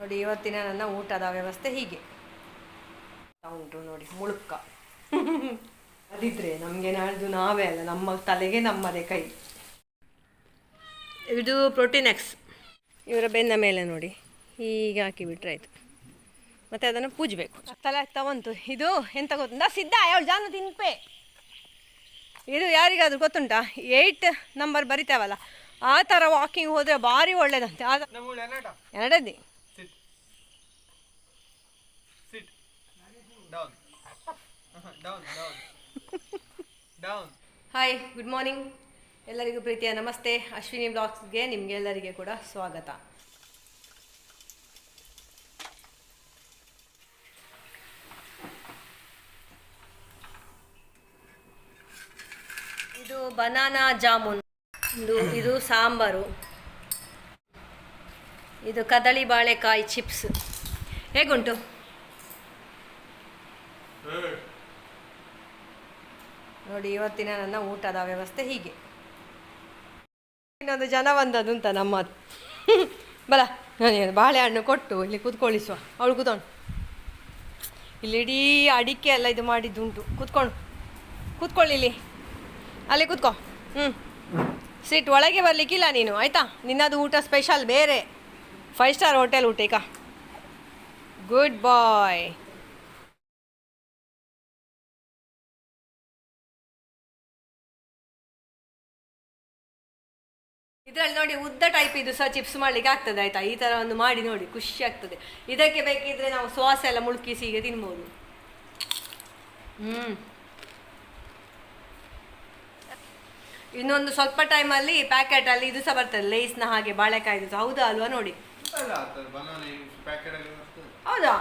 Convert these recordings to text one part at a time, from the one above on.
ನೋಡಿ ಇವತ್ತಿನ ನನ್ನ ಊಟದ ವ್ಯವಸ್ಥೆ ಹೀಗೆ. ಉಂಟು ನೋಡಿ ಮುಳುಕ ಅದಿದ್ರೆ ನಮಗೆ ನಾಳ್ದು ನಾವೇ ಅಲ್ಲ ನಮ್ಮ ತಲೆಗೆ ನಮ್ಮದೇ ಕೈ. ಇದು ಪ್ರೋಟೀನ್ ಎಕ್ಸ್ ಇವರ ಬೆನ್ನ ಮೇಲೆ ನೋಡಿ ಹೀಗೆ ಹಾಕಿಬಿಟ್ರೆ ಆಯ್ತು. ಮತ್ತೆ ಅದನ್ನು ಪೂಜಬೇಕು. ತಲೆ ತಗೊಂತು ಬಂತು. ಇದು ಎಂತ ಗೊತ್ತುಂಟಾ? ಸಿದ್ಧ ಅವಳು ಜಾನು ತಿನ್ಪೆ. ಇದು ಯಾರಿಗಾದ್ರೂ ಗೊತ್ತುಂಟಾ? ಏಯ್ಟ್ ನಂಬರ್ ಬರಿತಾವಲ್ಲ. ಆ ಥರ ವಾಕಿಂಗ್ ಹೋದರೆ ಭಾರಿ ಒಳ್ಳೇದಂತೆ. ಆದ ಎರಡದ್ದಿ sit sit down down down down hi good morning ಎಲ್ಲರಿಗೂ ಪ್ರೀತಿಯ ನಮಸ್ತೆ. ಅಶ್ವಿನಿ ಬ್ಲಾಗ್ಸ್ಗೆ ನಿಮಗೆಲ್ಲರಿಗೆ ಕೂಡ ಸ್ವಾಗತ. ಇದು ಬನಾನಾ ಜಾಮೂನ್ ಇದು ಇದು ಸಾಂಬಾರು. ಇದು ಕದಳಿ ಬಾಳೆಕಾಯಿ ಚಿಪ್ಸ್ ಹೇಗುಂಟು? ನೋಡಿ, ಇವತ್ತಿನ ನನ್ನ ಊಟದ ವ್ಯವಸ್ಥೆ ಹೀಗೆ. ಇನ್ನೊಂದು ಜನ ಬಂದದ್ದು ಅಂತ ನಮ್ಮ ಬಲ, ನಾನು ಬಾಳೆಹಣ್ಣು ಕೊಟ್ಟು ಇಲ್ಲಿ ಕೂತ್ಕೊಳ್ಳಿಸುವ. ಅವಳು ಕೂತ್ಕೊಂಡು ಇಲ್ಲಿ ಇಡೀ ಅಡಿಕೆ ಎಲ್ಲ ಇದು ಮಾಡಿದ್ದುಂಟು. ಕೂತ್ಕೊಂಡು, ಕೂತ್ಕೊಳ್ಳಿ ಇಲ್ಲಿ. ಅಲ್ಲಿ ಕೂತ್ಕೋ. ಹ್ಞೂ ಸೀಟ್ ಒಳಗೆ ಬರಲಿಕ್ಕಿಲ್ಲ ನೀನು, ಆಯಿತಾ? ನಿನ್ನದು ಊಟ ಸ್ಪೆಷಲ್ ಬೇರೆ. ಫೈವ್ ಸ್ಟಾರ್ ಹೋಟೆಲ್ ಊಟ ಈಗ. Good boy. ಇದರಲ್ಲಿ ನೋಡಿ ಉದ್ದ ಟೈಪ್ ಇದು ಸಹ ಚಿಪ್ಸ್ ಮಾಡ್ಲಿಕ್ಕೆ ಆಗ್ತದೆ ಆಯ್ತಾ? ಈ ತರ ಒಂದು ಮಾಡಿ ನೋಡಿ ಖುಷಿ ಆಗ್ತದೆ. ಇದಕ್ಕೆ ಬೇಕಿದ್ರೆ ನಾವು ಸಾಸ್ ಎಲ್ಲ ಮುಳುಕಿಸಿ ಹೀಗೆ ತಿನ್ಬೋದು. ಹ್ಮ್. ಇನ್ನೊಂದು ಸ್ವಲ್ಪ ಟೈಮ್ ಅಲ್ಲಿ ಪ್ಯಾಕೆಟ್ ಅಲ್ಲಿ ಇದು ಸಹ ಬರ್ತದೆ ಲೇಸ್ನ ಹಾಗೆ ಬಾಳೆಕಾಯ್ದು ಸಹ. ಹೌದಾ ಅಲ್ವಾ ನೋಡಿ? ಹೌದಾ?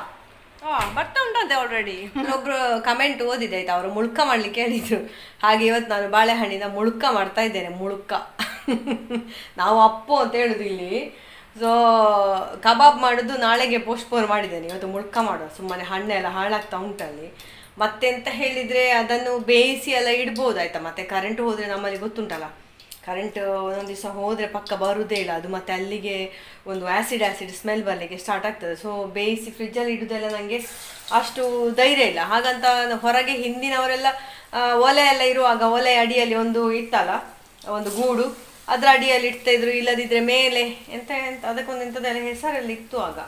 ಹಾ ಬರ್ತಾ ಉಂಟಂತೆ ಆಲ್ರೆಡಿ ಒಬ್ರು ಕಮೆಂಟ್ ಓದಿದೆ ಆಯ್ತಾ? ಅವರು ಮುಳುಕ ಮಾಡ್ಲಿಕ್ಕೆ ಹೇಳಿದ್ರು. ಹಾಗೆ ಇವತ್ತು ನಾನು ಬಾಳೆಹಣ್ಣಿನ ಮುಳುಕ ಮಾಡ್ತಾ ಇದ್ದೇನೆ ಮುಳುಕ. ನಾವು ಅಪ್ಪು ಅಂತ ಹೇಳುದು ಇಲ್ಲಿ. ಸೊ ಕಬಾಬ್ ಮಾಡುದು ನಾಳೆಗೆ ಪೋಸ್ಟ್ಪೋನ್ ಮಾಡಿದ್ದೇನೆ. ಇವತ್ತು ಮುಳ್ಕ ಮಾಡುವ. ಸುಮ್ಮನೆ ಹಣ್ಣೆಲ್ಲ ಹಾಳಾಗ್ತಾ ಉಂಟಲ್ಲಿ ಮತ್ತೆಂತ ಹೇಳಿದ್ರೆ ಅದನ್ನು ಬೇಯಿಸಿ ಎಲ್ಲ ಇಡ್ಬೋದು, ಆಯ್ತಾ? ಮತ್ತೆ ಕರೆಂಟ್ ಹೋದರೆ ನಮ್ಮಲ್ಲಿ ಗೊತ್ತುಂಟಲ್ಲ? ಕರೆಂಟ್ ಒಂದೊಂದು ದಿವಸ ಹೋದರೆ ಪಕ್ಕ ಬರುವುದೇ ಇಲ್ಲ. ಅದು ಮತ್ತೆ ಅಲ್ಲಿಗೆ ಒಂದು ಆ್ಯಸಿಡ್ ಆ್ಯಸಿಡ್ ಸ್ಮೆಲ್ ಬರಲಿಕ್ಕೆ ಸ್ಟಾರ್ಟ್ ಆಗ್ತದೆ. ಸೊ ಬೇಯಿಸಿ ಫ್ರಿಜ್ಜಲ್ಲಿ ಇಡೋದೆಲ್ಲ ನನಗೆ ಅಷ್ಟು ಧೈರ್ಯ ಇಲ್ಲ. ಹಾಗಂತ ಹೊರಗೆ ಹಿಂದಿನವರೆಲ್ಲ ಒಲೆ ಎಲ್ಲ ಇರುವಾಗ ಒಲೆ ಅಡಿಯಲ್ಲಿ ಒಂದು ಇತ್ತಲ್ಲ, ಒಂದು ಗೂಡು. ಅದರ ಅಡಿಯಲ್ಲಿ ಇಡ್ತಾ ಇದ್ರು ಇಲ್ಲದಿದ್ರೆ ಮೇಲೆ ಎಂತ ಎಂತ, ಅದಕ್ಕೊಂದು ಎಂಥದ್ದೆಲ್ಲ ಹೆಸರಲ್ಲಿ ಇತ್ತು ಆಗ.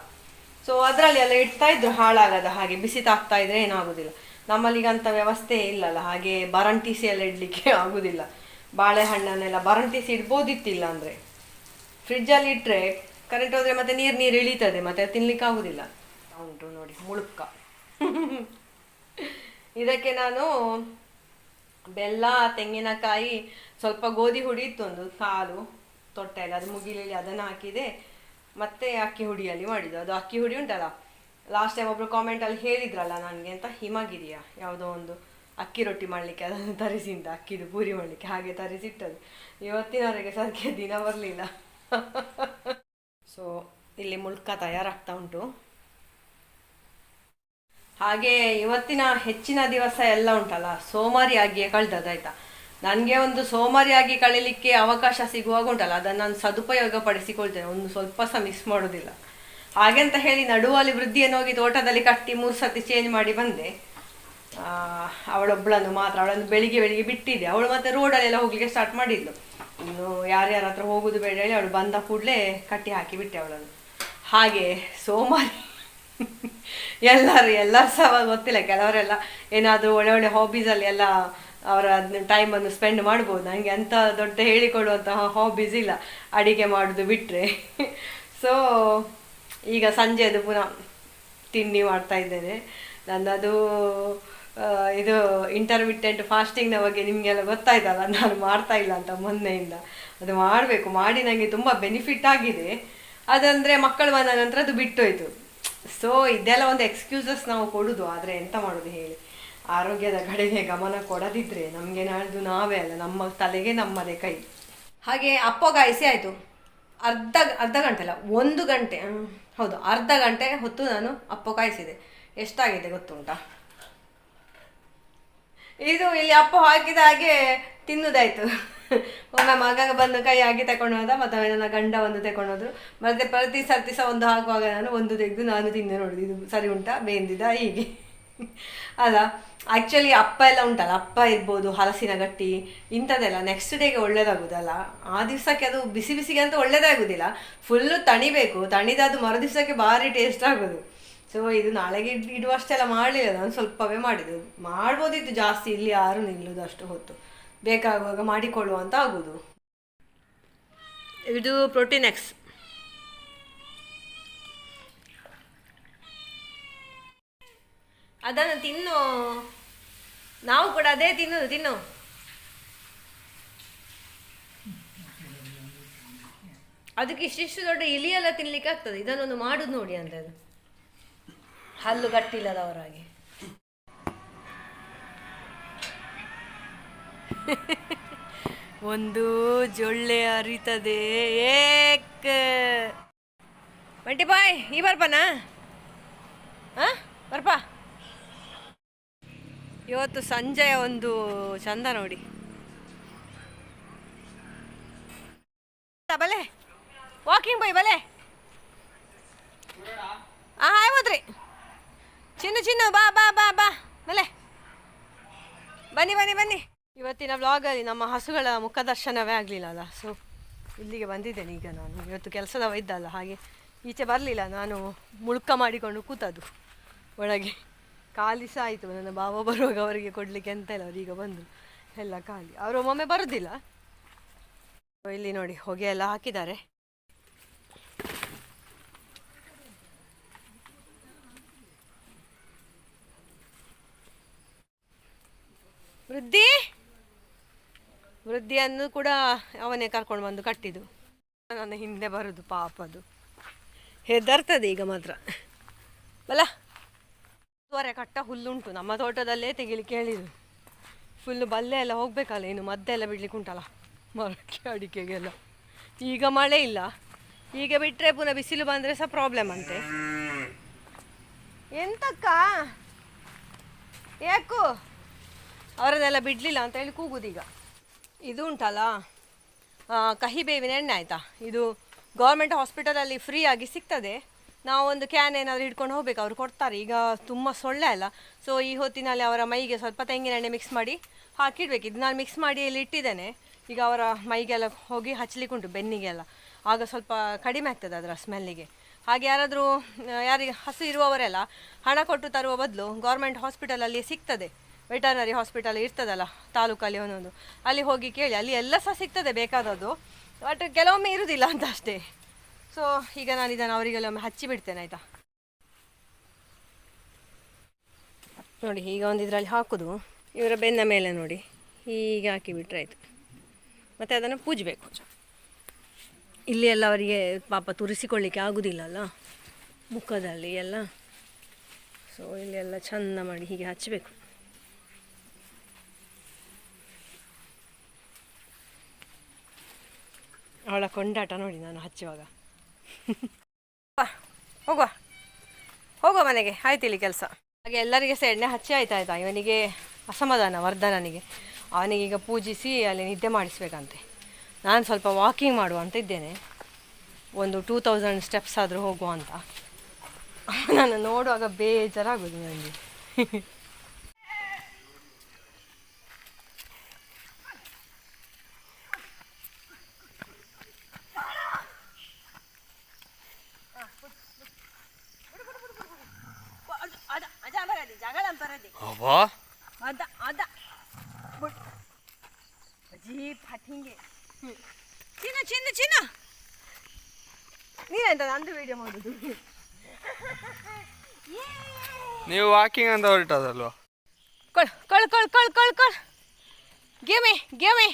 ಸೊ ಅದರಲ್ಲಿ ಎಲ್ಲ ಇಡ್ತಾ ಇದ್ರು ಹಾಳಾಗದ ಹಾಗೆ, ಬಿಸಿ ತಾಗ್ತಾ ಇದ್ರೆ ಏನಾಗುದಿಲ್ಲ ನಮ್ಮಲ್ಲಿ ಅಂತ ವ್ಯವಸ್ಥೆ ಇಲ್ಲಲ್ಲ, ಹಾಗೆ ಬರಂಟಿಸಿ ಎಲ್ಲ ಇಡ್ಲಿಕ್ಕೆ ಆಗುದಿಲ್ಲ. ಬಾಳೆಹಣ್ಣನ್ನೆಲ್ಲ ಬರಂಟಿಸಿ ಇಡ್ಬೋದಿತ್ತಿಲ್ಲ ಅಂದ್ರೆ. ಫ್ರಿಜ್ಜಲ್ಲಿ ಇಟ್ಟರೆ ಕರೆಂಟ್ ಹೋದ್ರೆ ಮತ್ತೆ ನೀರು ನೀರು ಇಳೀತದೆ, ಮತ್ತೆ ತಿನ್ಲಿಕ್ಕೆ ಆಗುದಿಲ್ಲ. ಉಂಟು ನೋಡಿ ಮುಳುಕ ಇದಕ್ಕೆ ನಾನು ಬೆಲ್ಲ, ತೆಂಗಿನಕಾಯಿ, ಸ್ವಲ್ಪ ಗೋಧಿ ಹುಡಿ ಇತ್ತು ಒಂದು ಕಾಲು ತೊಟ್ಟೆಯಲ್ಲಿ, ಅದು ಮುಗಿಲಲ್ಲಿ ಅದನ್ನು ಹಾಕಿದೆ. ಮತ್ತೆ ಅಕ್ಕಿ ಹುಡಿಯಲ್ಲಿ ಮಾಡಿದ್ದು. ಅದು ಅಕ್ಕಿ ಹುಡಿ ಉಂಟಲ್ಲ ಲಾಸ್ಟ್ ಟೈಮ್ ಒಬ್ರು ಕಾಮೆಂಟಲ್ಲಿ ಹೇಳಿದ್ರಲ್ಲ ನನಗೆ ಅಂತ, ಹಿಮಗಿರಿಯ? ಯಾವುದೋ ಒಂದು ಅಕ್ಕಿ ರೊಟ್ಟಿ ಮಾಡಲಿಕ್ಕೆ ಅದನ್ನು ತರಿಸಿಂದ, ಅಕ್ಕಿದು ಪೂರಿ ಮಾಡಲಿಕ್ಕೆ ಹಾಗೆ ತರಿಸಿಟ್ಟದು ಇವತ್ತಿನವರೆಗೆ ಸದ್ಯ ದಿನ ಬರಲಿಲ್ಲ. ಸೊ ಇಲ್ಲಿ ಮುಳ್ಕ ತಯಾರಾಗ್ತಾ ಉಂಟು. ಹಾಗೆ ಇವತ್ತಿನ ಹೆಚ್ಚಿನ ದಿವಸ ಎಲ್ಲ ಉಂಟಲ್ಲ? ಸೋಮಾರಿಯಾಗಿಯೇ ಕಳೆದದಾಯ್ತಾ ನನಗೆ ಒಂದು ಸೋಮಾರಿಯಾಗಿ ಕಳೀಲಿಕ್ಕೆ ಅವಕಾಶ ಸಿಗುವಾಗ ಉಂಟಲ್ಲ, ಅದನ್ನು ನಾನು ಸದುಪಯೋಗ ಪಡಿಸಿಕೊಳ್ತೇನೆ ಒಂದು ಸ್ವಲ್ಪ ಸಹ ಮಿಸ್ ಮಾಡೋದಿಲ್ಲ. ಹಾಗೆಂತ ಹೇಳಿ ನಡುವಲ್ಲಿ ವೃದ್ಧಿಯನ್ನು ಹೋಗಿ ತೋಟದಲ್ಲಿ ಕಟ್ಟಿ ಮೂರು ಸತಿ ಚೇಂಜ್ ಮಾಡಿ ಬಂದೆ. ಅವಳೊಬ್ಬಳನ್ನು ಮಾತ್ರ, ಅವಳನ್ನು ಬೆಳಿಗ್ಗೆ ಬೆಳಿಗ್ಗೆ ಬಿಟ್ಟಿದ್ದೆ. ಅವಳು ಮತ್ತೆ ರೋಡಲ್ಲೆಲ್ಲ ಹೋಗ್ಲಿಕ್ಕೆ ಸ್ಟಾರ್ಟ್ ಮಾಡಿದ್ಲು. ಇನ್ನು ಯಾರ್ಯಾರ ಹತ್ರ ಹೋಗೋದು ಬೇಡ ಹೇಳಿ ಅವಳು ಬಂದ ಕೂಡಲೇ ಕಟ್ಟಿ ಹಾಕಿ ಬಿಟ್ಟೆ ಅವಳನ್ನು. ಹಾಗೆ ಸೋಮಾರಿ ಎಲ್ಲರೂ ಎಲ್ಲರೂ ಸಹ ಗೊತ್ತಿಲ್ಲ, ಕೆಲವರೆಲ್ಲ ಏನಾದರೂ ಒಳ್ಳೆ ಒಳ್ಳೆ ಹಾಬೀಸಲ್ಲಿ ಎಲ್ಲ ಅವರ ಟೈಮನ್ನು ಸ್ಪೆಂಡ್ ಮಾಡ್ಬೋದು. ನನಗೆ ಅಂಥ ದೊಡ್ಡ ಹೇಳಿಕೊಳ್ಳುವಂತಹ ಹಾಬೀಸ್ ಇಲ್ಲ. ಅಡಿಗೆ ಮಾಡೋದು ಬಿಟ್ಟರೆ ಸೊ ಈಗ ಸಂಜೆದು ಪುನಃ ತಿಂಡಿ ಮಾಡ್ತಾ ಇದ್ದೇನೆ. ನನ್ನದು ಇದು ಇಂಟರ್ಮಿಟೆಂಟ್ ಫಾಸ್ಟಿಂಗ್ನ ಬಗ್ಗೆ ನಿಮಗೆಲ್ಲ ಗೊತ್ತಾಯ್ತಲ್ಲ, ನಾನು ಮಾಡ್ತಾ ಇಲ್ಲ ಅಂತ ಮೊನ್ನೆಯಿಂದ. ಅದು ಮಾಡಬೇಕು. ಮಾಡಿ ನನಗೆ ತುಂಬ ಬೆನಿಫಿಟ್ ಆಗಿದೆ. ಅದಂದರೆ ಮಕ್ಕಳು ಬಂದ ನಂತರ ಅದು ಬಿಟ್ಟೋಯ್ತು. ಸೊ ಇದೆಲ್ಲ ಒಂದು ಎಕ್ಸ್ಕ್ಯೂಸಸ್ ನಾವು ಕೊಡುದು, ಆದರೆ ಎಂತ ಮಾಡೋದು ಹೇಳಿ. ಆರೋಗ್ಯದ ಕಡೆಗೆ ಗಮನ ಕೊಡದಿದ್ರೆ ನಮಗೆ ನಾಳ್ದು ನಾವೇ ಅಲ್ಲ, ನಮ್ಮ ತಲೆಗೆ ನಮ್ಮದೇ ಕೈ. ಹಾಗೆ ಅಪ್ಪ ಗಾಯಿಸಿ ಆಯಿತು. ಅರ್ಧ ಅರ್ಧ ಗಂಟೆ ಅಲ್ಲ, ಒಂದು ಗಂಟೆ ಹೌದು, ಅರ್ಧ ಗಂಟೆ ಹೊತ್ತು ನಾನು ಅಪ್ಪ ಕಾಯಿಸಿದೆ. ಎಷ್ಟಾಗಿದೆ ಗೊತ್ತುಂಟಾ? ಇದು ಇಲ್ಲಿ ಅಪ್ಪ ಹಾಕಿದ ಹಾಗೆ ತಿನ್ನುದಾಯ್ತು. ಒಮ್ಮೆ ಮಗ ಬಂದು ಕೈ ಆಗಿ ತಗೊಂಡು ಹೋದ, ಮತ್ತೆ ನನ್ನ ಗಂಡ ಒಂದು ತಗೊಂಡು ಹೋದ್ರು. ಮತ್ತೆ ಪ್ರತಿ ಸರ್ತಿ ಸಹ ಒಂದು ಹಾಕುವಾಗ ನಾನು ಒಂದು ತೆಗೆದು ನಾನು ತಿಂದೆ ನೋಡಿದೆ. ಇದು ಸರಿ ಉಂಟಾ? ಬೇಂದಿದ? ಹೀಗೆ. ಅಲ್ಲ ಆ್ಯಕ್ಚುಲಿ ಅಪ್ಪ ಎಲ್ಲ ಉಂಟಲ್ಲ? ಅಪ್ಪ ಇರ್ಬೋದು, ಹಲಸಿನ ಗಟ್ಟಿ, ಇಂಥದ್ದೆಲ್ಲ ನೆಕ್ಸ್ಟ್ ಡೇಗೆ ಒಳ್ಳೇದಾಗುದಲ್ಲ? ಆ ದಿವಸಕ್ಕೆ ಅದು ಬಿಸಿ ಬಿಸಿಗೆ ಅಂತ ಒಳ್ಳೇದೇ ಆಗುದಿಲ್ಲ ಫುಲ್ಲು ತಣಿಬೇಕು. ತಣಿದ ಅದು ಮರು ದಿವಸಕ್ಕೆ ಭಾರಿ ಟೇಸ್ಟ್ ಆಗೋದು. ಸೊ ಇದು ನಾಳೆಗೆ ಇಡ್- ಇಡುವಷ್ಟೆಲ್ಲ ಮಾಡಲಿಲ್ಲ. ನಾನು ಸ್ವಲ್ಪವೇ ಮಾಡಿದ್ದು. ಮಾಡ್ಬೋದಿತ್ತು ಜಾಸ್ತಿ. ಇಲ್ಲಿ ಯಾರು ನಿಲ್ಲೋದು ಅಷ್ಟು ಹೊತ್ತು. ಬೇಕಾಗುವಾಗ ಮಾಡಿಕೊಳ್ಳುವ ಅಂತ ಆಗುದು. ಇದು ಪ್ರೋಟೀನ್ ಎಕ್ಸ್ ಅದನ್ನು ತಿನ್ನು. ನಾವು ಕೂಡ ಅದೇ ತಿನ್ನೋದು, ತಿನ್ನು. ಅದಕ್ಕೆ ಇಷ್ಟಿಷ್ಟು ದೊಡ್ಡ ಇಲಿಯೆಲ್ಲ ತಿನ್ಲಿಕ್ಕೆ ಆಗ್ತದೆ ಇದನ್ನೊಂದು ಮಾಡುದು ನೋಡಿ ಅಂತ ಅದು ಹಲ್ಲು ಗಟ್ಟಿಲ್ಲದವರಾಗಿ. ಒಂದು ಜೊಳ್ಳೆ ಅರಿತದೆ ಏಕ್. ಬಂಟಿ ಬಾಯ್ ಈ ಬರ್ಪನ? ಹಾ ಬರ್ಪ? ಇವತ್ತು ಸಂಜೆಯ ಒಂದು ಚಂದ ನೋಡಿ ಬಲೆ ವಾಕಿಂಗ್ ಬೈ ಬಲೆ ಆ ಹಾಯ್ ಹೋದ್ರಿ ಚಿನ್ನು ಚಿನ್ನು ಬಾ ಬಾ ಬಾ ಬಾ ಬಲೆ ಬನ್ನಿ ಬನ್ನಿ ಬನ್ನಿ ಇವತ್ತಿನ ವ್ಲಾಗಲ್ಲಿ ನಮ್ಮ ಹಸುಗಳ ಮುಖದರ್ಶನವೇ ಆಗಲಿಲ್ಲ ಅಲ್ಲ ಸೊ ಇಲ್ಲಿಗೆ ಬಂದಿದ್ದೇನೆ ಈಗ ನಾನು. ಇವತ್ತು ಕೆಲಸದವ ಇದ್ದಲ್ಲ, ಹಾಗೆ ಈಚೆ ಬರಲಿಲ್ಲ. ನಾನು ಮುಳುಕ ಮಾಡಿಕೊಂಡು ಕೂತದ್ದು ಒಳಗೆ. ಖಾಲಿ ಸಹ ಆಯಿತು. ನನ್ನ ಬಾವ ಬರುವಾಗ ಅವರಿಗೆ ಕೊಡಲಿಕ್ಕೆ ಎಂತ ಇಲ್ಲ, ಅವರು ಈಗ ಎಲ್ಲ ಖಾಲಿ. ಅವರು ಒಮ್ಮೊಮ್ಮೆ ಬರೋದಿಲ್ಲ. ಇಲ್ಲಿ ನೋಡಿ, ಹೊಗೆ ಎಲ್ಲ ಹಾಕಿದ್ದಾರೆ. ವೃದ್ಧಿ! ವೃದ್ಧಿಯನ್ನು ಕೂಡ ಅವನೇ ಕರ್ಕೊಂಡು ಬಂದು ಕಟ್ಟಿದ್ದು. ನನ್ನ ಹಿಂದೆ ಬರುದು ಪಾಪದು ಹೆದರ್ತದೆ ಈಗ ಮಾತ್ರ. ಬಲ. ಒಂದೂವರೆ ಕಟ್ಟ ಹುಲ್ಲುಂಟು. ನಮ್ಮ ತೋಟದಲ್ಲೇ ತೆಗಿಲಿಕ್ಕೆ ಹೇಳಿದ್ರು ಫುಲ್ಲು ಬಲ್ಲೆ ಎಲ್ಲ ಹೋಗ್ಬೇಕಲ್ಲ, ಇನ್ನು ಮದ್ದೆ ಎಲ್ಲ ಬಿಡ್ಲಿಕ್ಕೆ ಉಂಟಲ್ಲ. ಮರಕ್ಕೆ, ಅಡಿಕೆಗೆಲ್ಲ. ಈಗ ಮಳೆ ಇಲ್ಲ. ಈಗ ಬಿಟ್ಟರೆ ಪುನಃ ಬಿಸಿಲು ಬಂದರೆ ಸಹ ಪ್ರಾಬ್ಲಮ್ ಅಂತೆ. ಎಂತಕ್ಕ? ಯಾಕೋ ಅವರನ್ನೆಲ್ಲ ಬಿಡಲಿಲ್ಲ ಅಂತ ಹೇಳಿ ಕೂಗುದೀಗ. ಇದು ಉಂಟಲ್ಲ ಕಹಿ ಬೇವಿನ ಎಣ್ಣೆ ಆಯಿತಾ? ಇದು ಗೌರ್ಮೆಂಟ್ ಹಾಸ್ಪಿಟಲಲ್ಲಿ ಫ್ರೀ ಆಗಿ ಸಿಗ್ತದೆ. ನಾವು ಒಂದು ಕ್ಯಾನ್ ಏನಾದರೂ ಹಿಡ್ಕೊಂಡು ಹೋಗ್ಬೇಕು, ಅವರು ಕೊಡ್ತಾರೆ. ಈಗ ತುಂಬ ಸೊಳ್ಳೆ ಅಲ್ಲ. ಸೊ ಈ ಹೊತ್ತಿನಲ್ಲಿ ಅವರ ಮೈಗೆ ಸ್ವಲ್ಪ ತೆಂಗಿನ ಎಣ್ಣೆ ಮಿಕ್ಸ್ ಮಾಡಿ ಹಾಕಿಡ್ಬೇಕು. ಇದು ನಾನು ಮಿಕ್ಸ್ ಮಾಡಿ ಇಲ್ಲಿ ಇಟ್ಟಿದ್ದೇನೆ. ಈಗ ಅವರ ಮೈಗೆಲ್ಲ ಹೋಗಿ ಹಚ್ಚಲಿಕ್ಕುಂಟು ಬೆನ್ನಿಗೆಲ್ಲ. ಆಗ ಸ್ವಲ್ಪ ಕಡಿಮೆ ಆಗ್ತದೆ ಅದರ ಸ್ಮೆಲ್ಲಿಗೆ ಹಾಗೆ ಯಾರಾದರೂ ಯಾರಿಗೆ ಹಸು ಇರುವವರೆಲ್ಲ ಹಣ ಕೊಟ್ಟು ತರುವ ಬದಲು ಗೌರ್ಮೆಂಟ್ ಹಾಸ್ಪಿಟಲಲ್ಲಿ ಸಿಗ್ತದೆ. ವೆಟರ್ನರಿ ಹಾಸ್ಪಿಟಲ್ ಇರ್ತದಲ್ಲ, ತಾಲೂಕಲ್ಲಿ ಒಂದೊಂದು. ಅಲ್ಲಿ ಹೋಗಿ ಕೇಳಿ, ಅಲ್ಲಿ ಎಲ್ಲ ಸಹ ಸಿಗ್ತದೆ ಬೇಕಾದದ್ದು ಬಟ್ ಕೆಲವೊಮ್ಮೆ ಇರುವುದಿಲ್ಲ ಅಂತ ಅಷ್ಟೇ. ಸೊ ಈಗ ನಾನು ಇದನ್ನು ಅವರಿಗೆಲ್ಲ ಒಮ್ಮೆ ಹಚ್ಚಿ ಬಿಡ್ತೇನೆ, ಆಯಿತಾ? ನೋಡಿ, ಈಗ ಒಂದು ಇದರಲ್ಲಿ ಹಾಕೋದು. ಇವರ ಬೆನ್ನ ಮೇಲೆ ನೋಡಿ, ಹೀಗೆ ಹಾಕಿಬಿಟ್ರೆ ಆಯಿತು. ಮತ್ತು ಅದನ್ನು ಪೂಜಬೇಕು. ಇಲ್ಲಿ ಎಲ್ಲ ಅವರಿಗೆ ಪಾಪ ತುರಿಸಿಕೊಳ್ಳಿಕ್ಕೆ ಆಗೋದಿಲ್ಲಲ್ಲ, ಮುಖದಲ್ಲಿ ಎಲ್ಲ. ಸೊ ಇಲ್ಲಿ ಎಲ್ಲ ಚಂದ ಮಾಡಿ ಹೀಗೆ ಹಚ್ಚಬೇಕು ಅವಳ ಕೊಂಡಾಟ ನೋಡಿ ನಾನು ಹಚ್ಚುವಾಗ. ಹೋಗುವ. ಹೋಗುವ ಮನೆಗೆ. ಆಯ್ತು ಇಲ್ಲಿ ಕೆಲಸ. ಹಾಗೆ ಎಲ್ಲರಿಗೆ ಸಹ ಎಣ್ಣೆ ಹಚ್ಚಿ ಆಯ್ತು, ಆಯ್ತಾ. ಇವನಿಗೆ ಅಸಮಾಧಾನ, ವರ್ಧನನಿಗೆ. ಅವನಿಗೀಗ ಪೂಜಿಸಿ ಅಲ್ಲಿ ನಿದ್ದೆ ಮಾಡಿಸ್ಬೇಕಂತೆ. ನಾನು ಸ್ವಲ್ಪ ವಾಕಿಂಗ್ ಮಾಡುವ ಅಂತ ಇದ್ದೇನೆ. ಒಂದು ಟೂ ತೌಸಂಡ್ ಸ್ಟೆಪ್ಸ್ ಆದರೂ ಹೋಗುವ ಅಂತ. ನಾನು ನೋಡುವಾಗ ಬೇಜಾರಾಗೋದು ನನಗೆ. ಅಬ್ಬಾ ಅದ ಅದ ಜೀಪ್ ಹಿಂಗೆ ಚಿನ್ನ ಚಿನ್ನ ಚಿನ್ನ ನೀನೆಂತ ನಂದು ವಿಡಿಯೋ ಮಾಡೋದು ನೀವು ವಾಕಿಂಗ್ ಅಂತ ಹೊರಟದಲ್ವಾ ಕೊಳ್ ಕೊಳ್ ಕೊಳ್ ಕೊಳ್ ಕೊಳ್ ಕೊಳ್ ಗೇಮೆ ಗೇಮೆ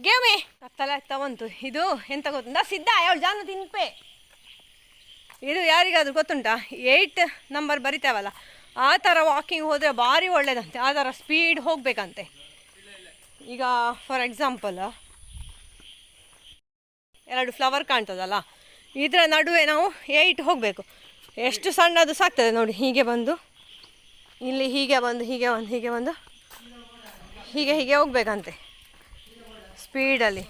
ಗೇಮೆ ಕತ್ತಲ ಆಗ್ತಾ ಬಂತು ಇದು ಎಂತ ಗೊತ್ತುಂಟಾ ಸಿದ್ಧ ಅವಳು ಜಾನು ತಿನ್ಪೆ ಇದು ಯಾರಿಗಾದ್ರೂ ಗೊತ್ತುಂಟಾ ಏಯ್ಟ್ ನಂಬರ್ ಬರಿತೇವಲ್ಲ ಆ ಥರ ವಾಕಿಂಗ್ ಹೋದರೆ ಭಾರಿ ಒಳ್ಳೆಯದಂತೆ ಆ ಥರ ಸ್ಪೀಡ್ ಹೋಗಬೇಕಂತೆ. ಈಗ ಫಾರ್ ಎಕ್ಸಾಂಪಲ್ ಎರಡು ಫ್ಲವರ್ ಕಾಣ್ತದಲ್ಲ ಇದರ ನಡುವೆ ನಾವು ಏಯ್ಟ್ ಹೋಗಬೇಕು. ಎಷ್ಟು ಸಣ್ಣದು ಸಾಕ್ತದೆ ನೋಡಿ ಹೀಗೆ ಬಂದು ಇಲ್ಲಿ ಹೀಗೆ ಬಂದು ಹೀಗೆ ಬಂದು ಹೀಗೆ ಬಂದು ಹೀಗೆ ಹೀಗೆ ಹೋಗಬೇಕಂತೆ. ಸ್ಪೀಡಲ್ಲಿ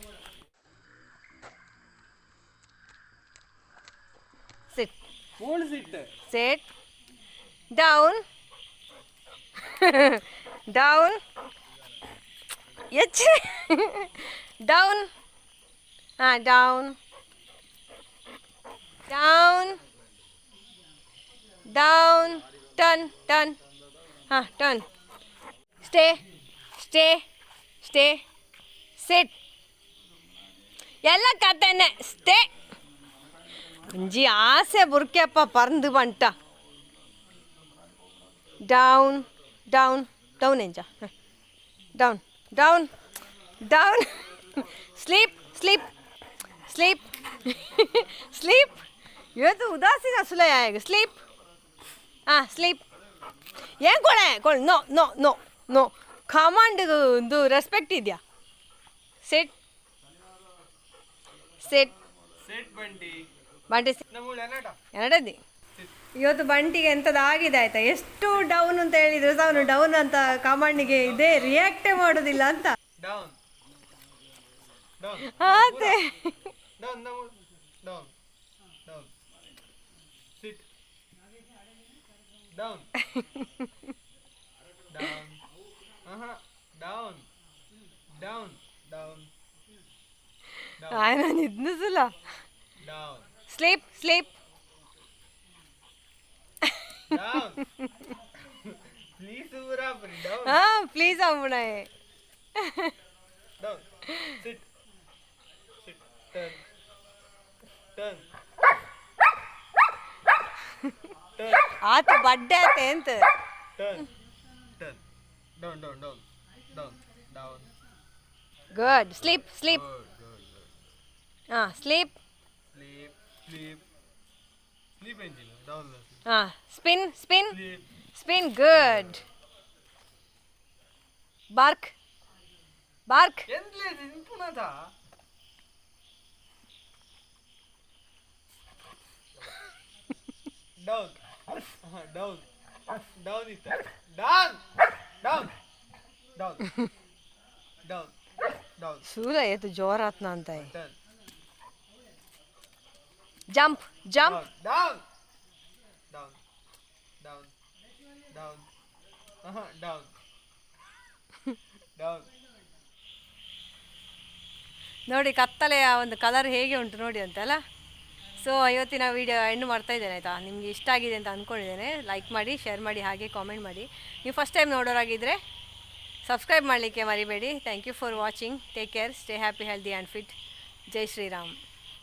ಸಿಟ್ ಮೂಳಿಸಿಟ್ಟು sit down down ಎಚ್ಚ down ಹಾಂ down down down turn turn ಹಾಂ turn stay stay stay sit ಎಲ್ಲ ಕತೆನೆ stay ಒಂಜಿ ಆಸೆ ಬುರ್ಕೆಪ್ಪ ಪರ್ಂದು ಬಂಟ down down down ಎಂಜ down down down sleep sleep sleep sleep ಇವತ್ತು ಉದಾಸೀನ ಸುಲಯ ಈಗ ಸ್ಲೀಪ್ ಹಾಂ ಸ್ಲೀಪ್ ಏನು ಕೊಳೆ ಕೊಳ್ ನೋ ನೋ ನೋ ನೋ ಕಮಾಂಡ್ದು ರೆಸ್ಪೆಕ್ಟ್ ಇದೆಯಾ? ಸೆಟ್ ಸೆಟ್ ಸೆಟ್ ಬಂಡಿ. ನಮ್ಮ ಎರಡದಿ ಇವತ್ತು ಬಂಟಿಗೆ ಎಂಥದ್ದಾಗಿದೆ ಆಯ್ತಾ? ಎಷ್ಟು ಡೌನ್ ಅಂತ ಹೇಳಿದ್ರು ಸಹ ಅವನು ಡೌನ್ ಅಂತ ಕಮಾಂಡಿಗೆ ಇದೇ ರಿಯಾಕ್ಟೇ ಮಾಡೋದಿಲ್ಲ ಅಂತ. ಡೌನ್ ಡೌನ್ ಅದೇ. Down down down down sit down down ಆಹಾ ಡೌನ್ ಡೌನ್ ಡೌನ್ ನಾನು ಇದ್ನು ಸುಲ down sleep sleep down please ಊರಾಬ್ರಿ down ಹಾಂ please ಅಮ್ಮಣೆ down sit sit turn turn turn ಆತ ಬಡ್ಡೆ ಆತೆ ಅಂತ Turn. Turn. Down, down, down. Down. Down. Good sleep sleep Good, good, good. ಹಾಂ sleep Sleep, sleep. Sleep engine. Down. Lah. ಹಾಂ spin spin Sleep. Spin good bark bark ಎಂದ್ಲೇ ನಿಂಪುನದ down down down ಇತ್ತ down down down down down ಸೂರ ಎತ್ತು ಜೋರಾತ್ನ ಅಂತ turn jump jump Down. Down. Down. Down. Uh-huh. Down. Down. ನೋಡಿ ಕತ್ತಲೆಯ ಒಂದು colour ಹೇಗೆ ಉಂಟು ನೋಡಿ ಅಂತಲ್ಲ ಸೊ ಇವತ್ತಿನ ವಿಡಿಯೋ ಎಂಡ್ ಮಾಡ್ತಾ ಇದ್ದೇನೆ ಆಯಿತಾ ನಿಮಗೆ ಇಷ್ಟ ಆಗಿದೆ ಅಂತ ಅಂದ್ಕೊಂಡಿದ್ದೇನೆ ಲೈಕ್ ಮಾಡಿ ಶೇರ್ ಮಾಡಿ, ಹಾಗೆ ಕಾಮೆಂಟ್ ಮಾಡಿ ನೀವು ಫಸ್ಟ್ ಟೈಮ್ ನೋಡೋರಾಗಿದ್ದರೆ ಸಬ್ಸ್ಕ್ರೈಬ್ ಮಾಡಲಿಕ್ಕೆ ಮರಿಬೇಡಿ thank you for watching take care stay happy healthy and fit Jai Shriram